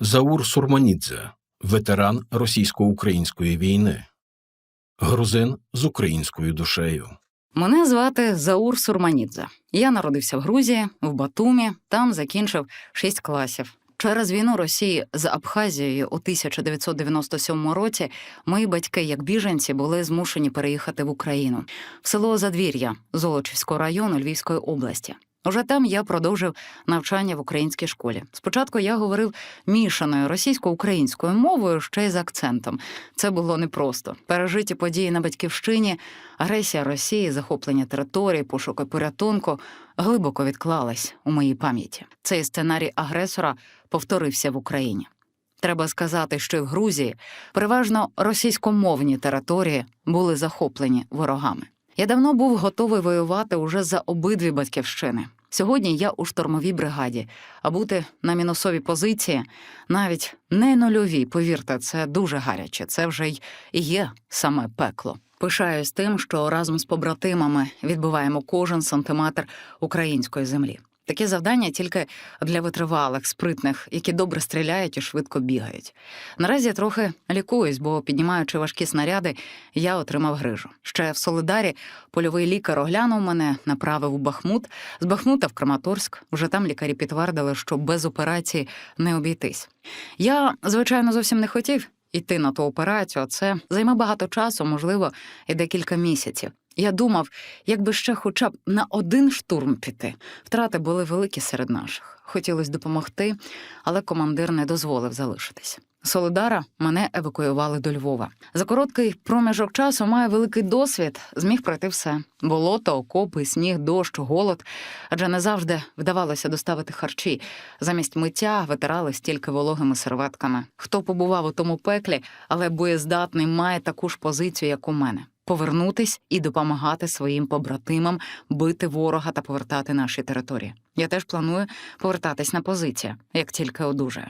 Заур Сурманідзе, ветеран російсько-української війни, грузин з українською душею. Мене звати Заур Сурманідзе. Я народився в Грузії, в Батумі, там закінчив шість класів. Через війну Росії з Абхазією у 1997 році мої батьки, як біженці, були змушені переїхати в Україну в село Задвір'я Золочівського району Львівської області. Уже там я продовжив навчання в українській школі. Спочатку я говорив мішаною російсько-українською мовою ще й з акцентом. Це було непросто. Пережиті події на батьківщині, агресія Росії, захоплення території, пошуки порятунку глибоко відклались у моїй пам'яті. Цей сценарій агресора повторився в Україні. Треба сказати, що в Грузії переважно російськомовні території були захоплені ворогами. Я давно був готовий воювати уже за обидві батьківщини. Сьогодні я у штурмовій бригаді, а бути на мінусовій позиції, навіть не нульовій, повірте, це дуже гаряче. Це вже й є саме пекло. Пишаюсь тим, що разом з побратимами відбуваємо кожен сантиметр української землі. Такі завдання тільки для витривалих, спритних, які добре стріляють і швидко бігають. Наразі я трохи лікуюсь, бо піднімаючи важкі снаряди, я отримав грижу. Ще в Солидарі польовий лікар оглянув мене, направив у Бахмут. З Бахмута в Краматорськ. Вже там лікарі підтвердили, що без операції не обійтись. Я, звичайно, зовсім не хотів іти на ту операцію. а Це займе багато часу, можливо, і декілька місяців. Я думав, якби ще хоча б на один штурм піти. Втрати були великі серед наших. Хотілося допомогти, але командир не дозволив залишитись. Солидара мене евакуювали до Львова. За короткий проміжок часу маю великий досвід, зміг пройти все: болото, окопи, сніг, дощ, голод. Адже не завжди вдавалося доставити харчі. Замість миття витирали стільки вологими серветками. Хто побував у тому пеклі, але боєздатний, має таку ж позицію, як у мене повернутись і допомагати своїм побратимам бити ворога та повертати наші території. Я теж планую повертатись на позицію, як тільки одужаю.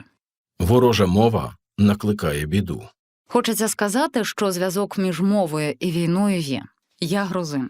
Ворожа мова накликає біду. Хочеться сказати, що зв'язок між мовою і війною є. Я грузин,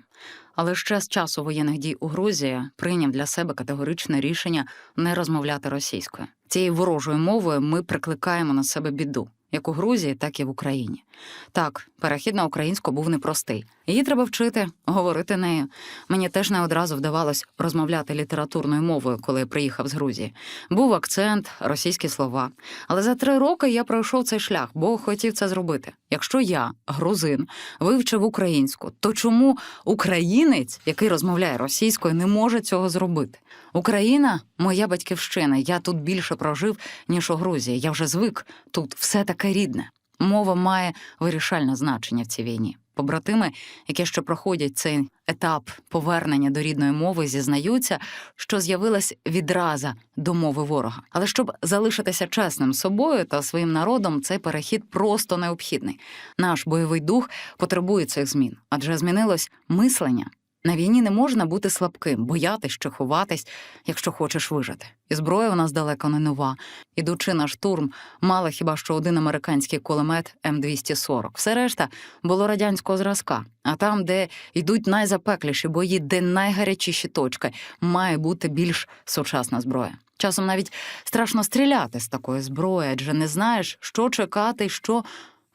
але ще з часу воєнних дій у Грузії прийняв для себе категоричне рішення не розмовляти російською. Цією ворожою мовою ми прикликаємо на себе біду. Як у Грузії, так і в Україні. Так, перехід на українську був непростий. Її треба вчити, говорити нею. Мені теж не одразу вдавалось розмовляти літературною мовою, коли я приїхав з Грузії. Був акцент, російські слова. Але за три роки я пройшов цей шлях, бо хотів це зробити. Якщо я, грузин, вивчив українську, то чому українець, який розмовляє російською, не може цього зробити? Україна моя батьківщина. Я тут більше прожив, ніж у Грузії. Я вже звик тут все таке рідне. Мова має вирішальне значення в цій війні. Побратими, які ще проходять цей етап повернення до рідної мови, зізнаються, що з'явилась відраза до мови ворога. Але щоб залишитися чесним собою та своїм народом, цей перехід просто необхідний. Наш бойовий дух потребує цих змін, адже змінилось мислення. На війні не можна бути слабким, боятись чи ховатись, якщо хочеш вижити. І зброя у нас далеко не нова. Ідучи на штурм, мали хіба що один американський кулемет М240. Все решта було радянського зразка. А там, де йдуть найзапекліші бої, де найгарячіші точки, має бути більш сучасна зброя. Часом навіть страшно стріляти з такої зброї, адже не знаєш, що чекати, що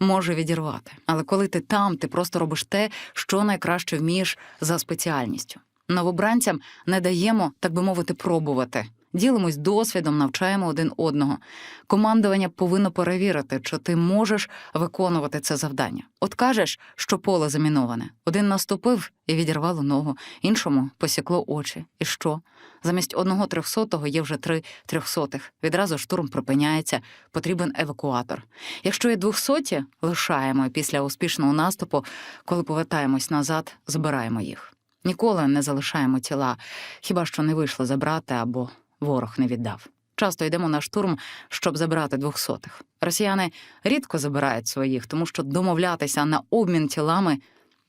може відірвати. Але коли ти там, ти просто робиш те, що найкраще вмієш за спеціальністю. Новобранцям не даємо, так би мовити, пробувати. Ділимось досвідом, навчаємо один одного. Командування повинно перевірити, чи ти можеш виконувати це завдання. От кажеш, що поле заміноване. Один наступив і відірвало ногу, іншому посікло очі. І що? Замість одного трьохсотого є вже три трьохсотих. Відразу штурм припиняється, потрібен евакуатор. Якщо є двохсоті, лишаємо після успішного наступу, коли повертаємось назад, збираємо їх. Ніколи не залишаємо тіла, хіба що не вийшло забрати або ворог не віддав. Часто йдемо на штурм, щоб забрати двохсотих. Росіяни рідко забирають своїх, тому що домовлятися на обмін тілами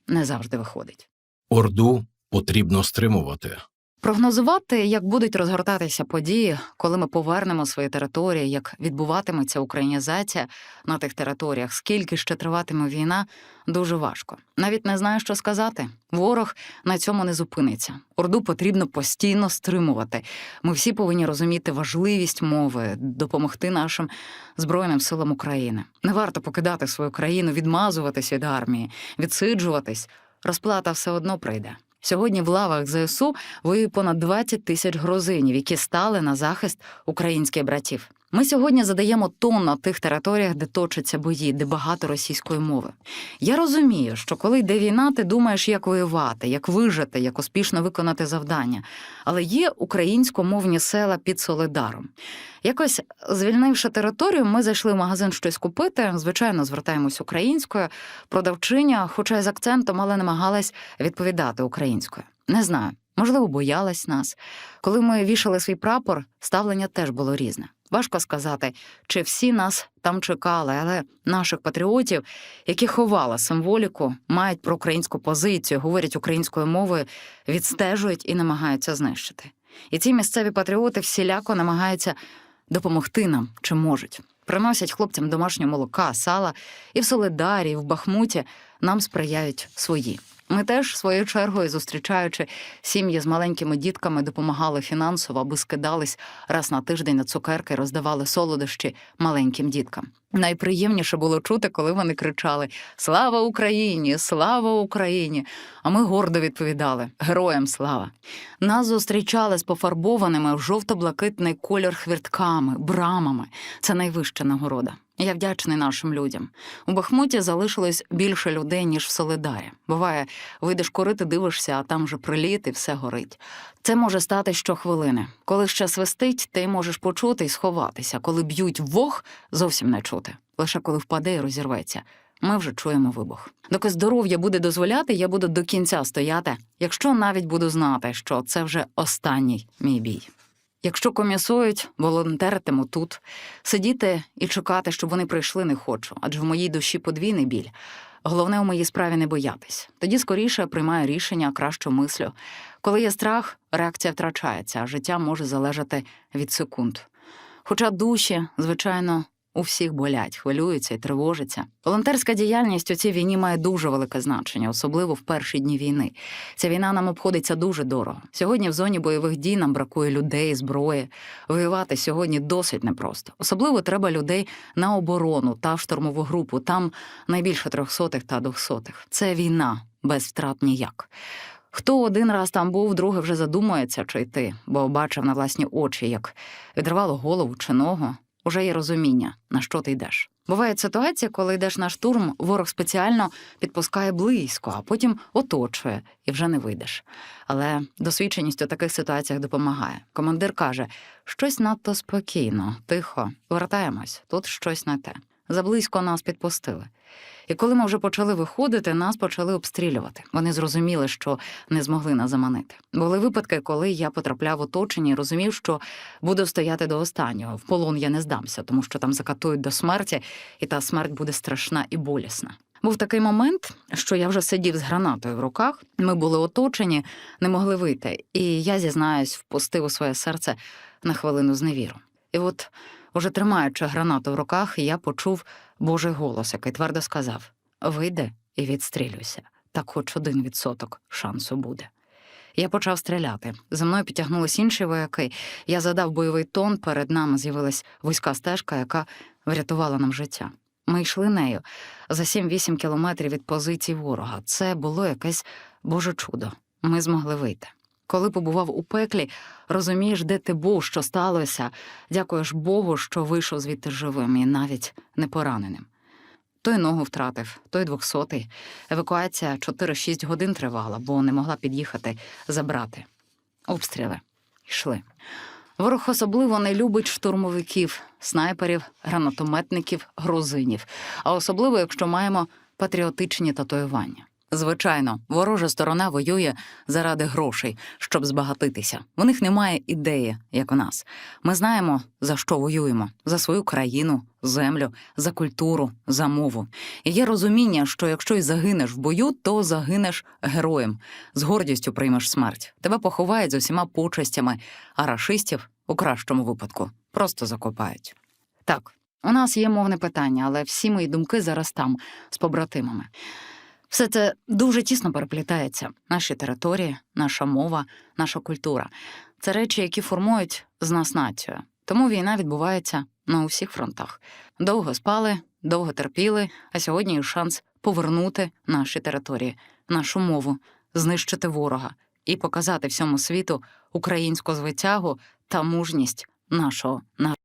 не завжди виходить. Орду потрібно стримувати. Прогнозувати, як будуть розгортатися події, коли ми повернемо свої території, як відбуватиметься українізація на тих територіях, скільки ще триватиме війна, дуже важко. Навіть не знаю, що сказати. Ворог на цьому не зупиниться. Орду потрібно постійно стримувати. Ми всі повинні розуміти важливість мови, допомогти нашим збройним силам України. Не варто покидати свою країну, відмазуватись від армії, відсиджуватись. Розплата все одно прийде. Сьогодні в лавах ЗСУ воює понад 20 тисяч грузинів, які стали на захист українських братів. Ми сьогодні задаємо тон на тих територіях, де точаться бої, де багато російської мови. Я розумію, що коли йде війна, ти думаєш, як воювати, як вижити, як успішно виконати завдання. Але є українськомовні села під Солидаром. Якось звільнивши територію, ми зайшли в магазин щось купити. Звичайно, звертаємось українською. Продавчиня, хоча й з акцентом, але намагалась відповідати українською. Не знаю, можливо, боялась нас. Коли ми вішали свій прапор, ставлення теж було різне. Важко сказати, чи всі нас там чекали, але наших патріотів, які ховали символіку, мають проукраїнську позицію, говорять українською мовою, відстежують і намагаються знищити. І ці місцеві патріоти всіляко намагаються допомогти нам, чи можуть. Приносять хлопцям домашнього молока, сала, і в Солидарі, і в Бахмуті нам сприяють свої. Ми теж своєю чергою, зустрічаючи сім'ї з маленькими дітками, допомагали фінансово, аби скидались раз на тиждень на цукерки, роздавали солодощі маленьким діткам. Найприємніше було чути, коли вони кричали Слава Україні! Слава Україні! А ми гордо відповідали Героям слава! Нас зустрічали з пофарбованими в жовто-блакитний кольор хвіртками, брамами. Це найвища нагорода. Я вдячний нашим людям. У Бахмуті залишилось більше людей, ніж в Солидарі. Буває, вийдеш курити, дивишся, а там вже приліт і все горить. Це може стати щохвилини. Коли ще свистить, ти можеш почути і сховатися. Коли б'ють вог, зовсім не чути. Лише коли впаде і розірветься. Ми вже чуємо вибух. Доки здоров'я буде дозволяти, я буду до кінця стояти, якщо навіть буду знати, що це вже останній мій бій. Якщо комісують, волонтеритиму тут. Сидіти і чекати, щоб вони прийшли, не хочу, адже в моїй душі подвійний біль. Головне у моїй справі не боятись. Тоді скоріше приймаю рішення, краще мислю. Коли є страх, реакція втрачається, а життя може залежати від секунд. Хоча душі, звичайно, у всіх болять, хвилюються і тривожаться. Волонтерська діяльність у цій війні має дуже велике значення, особливо в перші дні війни. Ця війна нам обходиться дуже дорого. Сьогодні в зоні бойових дій нам бракує людей, зброї. Воювати сьогодні досить непросто. Особливо треба людей на оборону та штурмову групу. Там найбільше трьохсотих та двохсотих. Це війна без втрат ніяк. Хто один раз там був, другий вже задумується, чи йти, бо бачив на власні очі, як відривало голову чи ногу. Уже є розуміння, на що ти йдеш. Буває ситуація, коли йдеш на штурм, ворог спеціально підпускає близько, а потім оточує і вже не вийдеш. Але досвідченість у таких ситуаціях допомагає. Командир каже: щось надто спокійно, тихо, вертаємось, тут щось не те. Заблизько нас підпустили. І коли ми вже почали виходити, нас почали обстрілювати. Вони зрозуміли, що не змогли нас заманити. Були випадки, коли я потрапляв в оточення і розумів, що буду стояти до останнього. В полон я не здамся, тому що там закатують до смерті, і та смерть буде страшна і болісна. Був такий момент, що я вже сидів з гранатою в руках. Ми були оточені, не могли вийти. І я зізнаюсь, впустив у своє серце на хвилину зневіру. І от, уже тримаючи гранату в руках, я почув Божий голос, який твердо сказав: Вийди і відстрілюйся, так хоч один відсоток шансу буде. Я почав стріляти. За мною підтягнулись інші вояки. Я задав бойовий тон. Перед нами з'явилась вузька стежка, яка врятувала нам життя. Ми йшли нею за 7-8 кілометрів від позицій ворога. Це було якесь боже чудо. Ми змогли вийти. Коли побував у пеклі, розумієш, де ти був, що сталося. Дякуєш Богу, що вийшов звідти живим і навіть не пораненим. Той ногу втратив, той двохсотий. Евакуація 4-6 годин тривала, бо не могла під'їхати забрати. Обстріли йшли. Ворог особливо не любить штурмовиків, снайперів, гранатометників, грузинів, а особливо, якщо маємо патріотичні татуювання. Звичайно, ворожа сторона воює заради грошей, щоб збагатитися. У них немає ідеї, як у нас. Ми знаємо, за що воюємо: за свою країну, землю, за культуру, за мову. І є розуміння, що якщо й загинеш в бою, то загинеш героєм, з гордістю приймеш смерть. Тебе поховають з усіма почестями, а рашистів у кращому випадку просто закопають. Так, у нас є мовне питання, але всі мої думки зараз там, з побратимами. Все це дуже тісно переплітається. Наші території, наша мова, наша культура це речі, які формують з нас націю. Тому війна відбувається на усіх фронтах. Довго спали, довго терпіли, а сьогодні є шанс повернути наші території, нашу мову, знищити ворога і показати всьому світу українську звитягу та мужність нашого народу.